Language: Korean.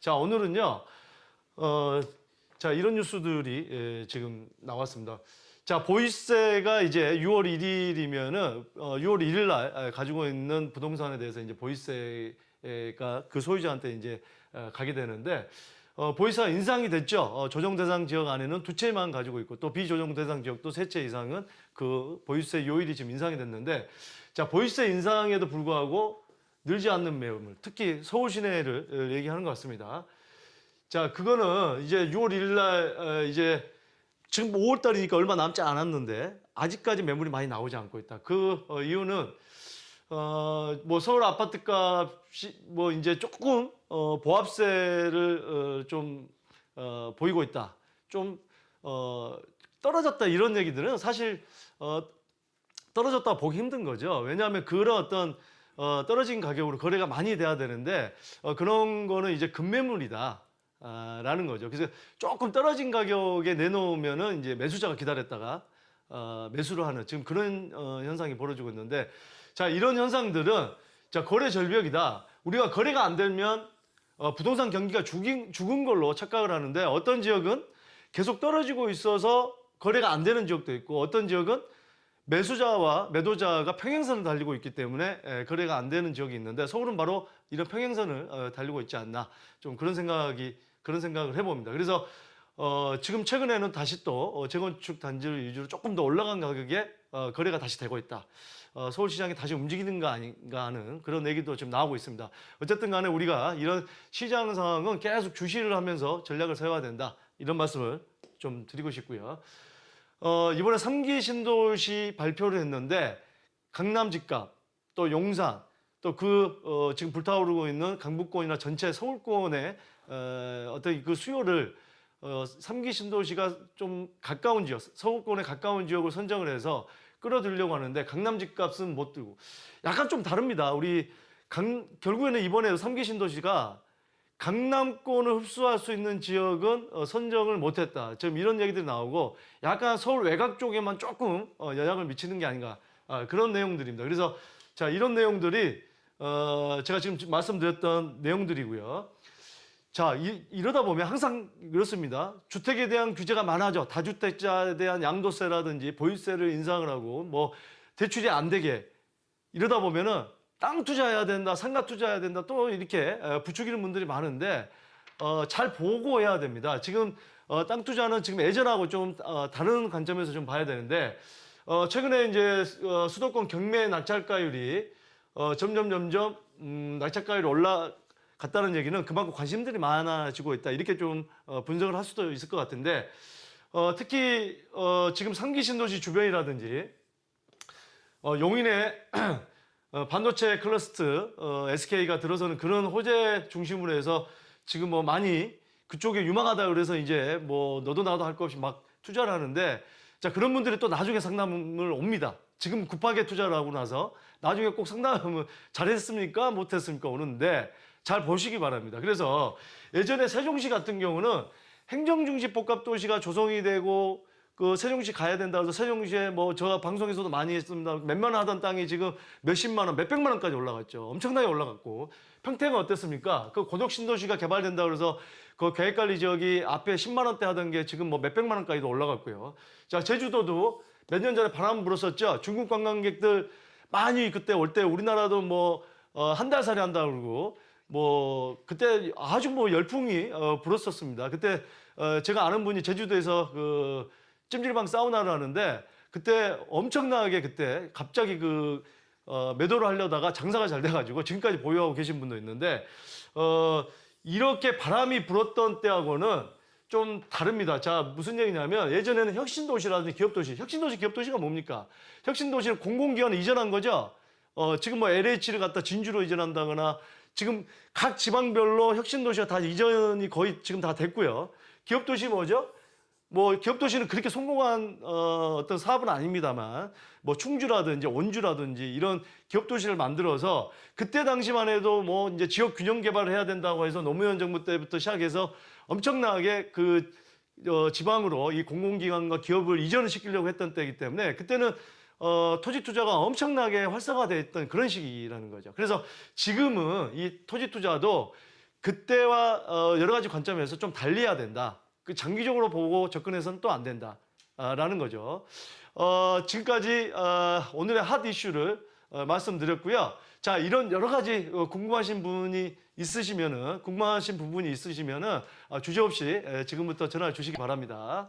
자, 오늘은요, 어, 자, 이런 뉴스들이 예, 지금 나왔습니다. 자, 보이세가 이제 6월 1일이면은, 어, 6월 1일 날 아, 가지고 있는 부동산에 대해서 이제 보이세가 그 소유자한테 이제 어, 가게 되는데, 어, 보이세가 인상이 됐죠. 어, 조정 대상 지역 안에는 두 채만 가지고 있고 또 비조정 대상 지역도 세 채 이상은 그 보유세 요일이 지금 인상이 됐는데 자 보유세 인상에도 불구하고 늘지 않는 매물 특히 서울 시내를 어, 얘기하는 것 같습니다. 자 그거는 이제 6월 1일 날 어, 이제 지금 5월 달이니까 얼마 남지 않았는데 아직까지 매물이 많이 나오지 않고 있다. 그 어, 이유는 어, 뭐 서울 아파트 값이 뭐 이제 조금 어, 보합세를 어, 좀 어, 보이고 있다. 좀 어, 떨어졌다 이런 얘기들은 사실 어, 떨어졌다 보기 힘든 거죠. 왜냐하면 그런 어떤 어, 떨어진 가격으로 거래가 많이 돼야 되는데 어, 그런 거는 이제 급매물이다. 아, 라는 거죠. 그래서 조금 떨어진 가격에 내놓으면은 이제 매수자가 기다렸다가 어, 매수를 하는 지금 그런 어, 현상이 벌어지고 있는데 자 이런 현상들은 자 거래 절벽이다. 우리가 거래가 안 되면 어, 부동산 경기가 죽인, 죽은 걸로 착각을 하는데 어떤 지역은 계속 떨어지고 있어서 거래가 안 되는 지역도 있고 어떤 지역은 매수자와 매도자가 평행선을 달리고 있기 때문에 에, 거래가 안 되는 지역이 있는데 서울은 바로 이런 평행선을 어, 달리고 있지 않나 좀 그런 생각이 그런 생각을 해봅니다. 그래서 어, 지금 최근에는 다시 또 어, 재건축 단지를 위주로 조금 더 올라간 가격에 어, 거래가 다시 되고 있다. 어, 서울시장이 다시 움직이는 거 아닌가 하는 그런 얘기도 지금 나오고 있습니다. 어쨌든 간에 우리가 이런 시장 상황은 계속 주시를 하면서 전략을 세워야 된다. 이런 말씀을 좀 드리고 싶고요. 어, 이번에 3기 신도시 발표를 했는데 강남 집값, 또 용산, 또그 어, 지금 불타오르고 있는 강북권이나 전체 서울권의 어, 어떤 그 수요를 어, 3기 신도시가 좀 가까운 지역, 서울권에 가까운 지역을 선정을 해서 끌어들려고 하는데 강남 집값은 못 들고 약간 좀 다릅니다. 우리 강, 결국에는 이번에 3기 신도시가 강남권을 흡수할 수 있는 지역은 어, 선정을 못했다. 지금 이런 얘기들이 나오고 약간 서울 외곽 쪽에만 조금 어, 영향을 미치는 게 아닌가 아, 그런 내용들입니다. 그래서 자 이런 내용들이 어, 제가 지금 말씀드렸던 내용들이고요. 자 이, 이러다 보면 항상 그렇습니다. 주택에 대한 규제가 많아져 다주택자에 대한 양도세라든지 보유세를 인상을 하고 뭐 대출이 안 되게 이러다 보면은 땅 투자해야 된다, 상가 투자해야 된다, 또 이렇게 에, 부추기는 분들이 많은데 어, 잘 보고 해야 됩니다. 지금 어, 땅 투자는 지금 예전하고 좀 어, 다른 관점에서 좀 봐야 되는데 어, 최근에 이제 어, 수도권 경매 낙찰가율이 어, 점점 점점 음, 낙찰가율이 올라갔다는 얘기는 그만큼 관심들이 많아지고 있다 이렇게 좀 어, 분석을 할 수도 있을 것 같은데 어, 특히 어, 지금 상기 신도시 주변이라든지 어, 용인의 어, 반도체 클러스트 어, SK가 들어서는 그런 호재 중심으로 해서 지금 뭐 많이 그쪽에 유망하다 그래서 이제 뭐 너도 나도 할것 없이 막 투자를 하는데 자 그런 분들이 또 나중에 상담을 옵니다. 지금 급하게 투자를 하고 나서 나중에 꼭 상담을 잘했습니까 못했습니까 오는데 잘 보시기 바랍니다. 그래서 예전에 세종시 같은 경우는 행정중지 복합도시가 조성이 되고 그 세종시 가야 된다 그래서 세종시에 뭐저 방송에서도 많이 했습니다. 몇만 원 하던 땅이 지금 몇십만 원, 몇백만 원까지 올라갔죠. 엄청나게 올라갔고 평택은 어땠습니까? 그 고덕 신도시가 개발된다 그래서 그 계획관리 지역이 앞에 10만 원대 하던 게 지금 뭐 몇백만 원까지도 올라갔고요. 자 제주도도 몇 년 전에 바람 불었었죠. 중국 관광객들 많이 그때 올 때 우리나라도 뭐 한 달 살이 한다 그러고 뭐 그때 아주 뭐 열풍이 어, 불었었습니다. 그때 어, 제가 아는 분이 제주도에서 그 찜질방 사우나를 하는데 그때 엄청나게 그때 갑자기 그 어, 매도를 하려다가 장사가 잘 돼가지고 지금까지 보유하고 계신 분도 있는데 어, 이렇게 바람이 불었던 때하고는 좀 다릅니다. 자 무슨 얘기냐면 예전에는 혁신도시라든지 기업도시, 혁신도시, 기업도시가 뭡니까? 혁신도시는 공공기관을 이전한 거죠. 어, 지금 뭐 LH를 갖다 진주로 이전한다거나 지금 각 지방별로 혁신도시가 다 이전이 거의 지금 다 됐고요. 기업도시 뭐죠? 뭐 기업 도시는 그렇게 성공한 어, 어떤 사업은 아닙니다만 뭐 충주라든지 원주라든지 이런 기업 도시를 만들어서 그때 당시만 해도 뭐 이제 지역 균형 개발을 해야 된다고 해서 노무현 정부 때부터 시작해서 엄청나게 그 어, 지방으로 이 공공기관과 기업을 이전을 시키려고 했던 때이기 때문에 그때는 어, 토지 투자가 엄청나게 활성화되어 있던 그런 시기라는 거죠. 그래서 지금은 이 토지 투자도 그때와 어, 여러 가지 관점에서 좀 달리해야 된다. 그 장기적으로 보고 접근해서는 또 안 된다라는 거죠. 어, 지금까지 어, 오늘의 핫 이슈를 어, 말씀드렸고요. 자, 이런 여러 가지 어, 궁금하신 분이 있으시면은 궁금하신 부분이 있으시면은 어, 주저없이 에, 지금부터 전화 주시기 바랍니다.